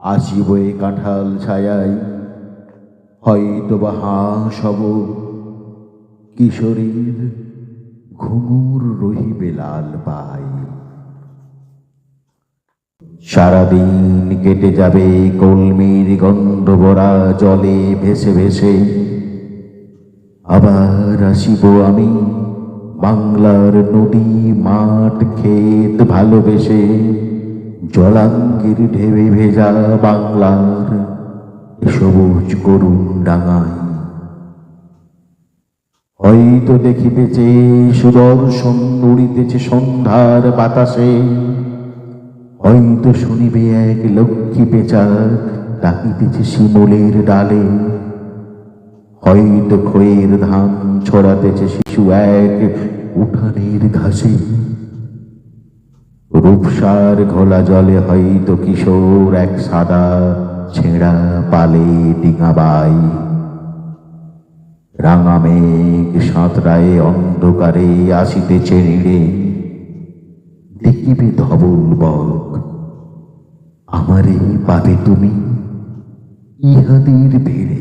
আসিব এ কাঁঠাল ছায়াই হয়তো বা হাঁস হব কিশোরীর ঘুমুর রহিবে লাল পাই। সারাদিন কেটে যাবে কলমির ভরা জলে ভেসে ভেসে। আবার আসিব আমি বাংলার নদী মাঠ ক্ষেত ভালোবেসে। জলাঙ্গির ঢেবে ভেজা বাংলার সবুজ করুণ ডাঙায়। হয়তো দেখিতেছে সুদর্শন উড়িতেছে সন্ধ্যার বাতাসে, হয়তো শুনিবে এক লক্ষ্মী পেঁচা ডাকিতেছে শিমলের ডালে, হয়তো খয়ের ধান ছড়াতেছে শিশু এক উঠানের ঘাসে। রূপসার ঘোলা জলে হয়তো কিশোর এক সাদা ছেঁড়া পালে ডিঙাবাই রাঙা মেঘ সাঁতরায় অন্ধকারে আসিতেছে ঋড়ে দেখিবে ধবল বক। আমারে পাবে তুমি ইহাদের ভিড়ে।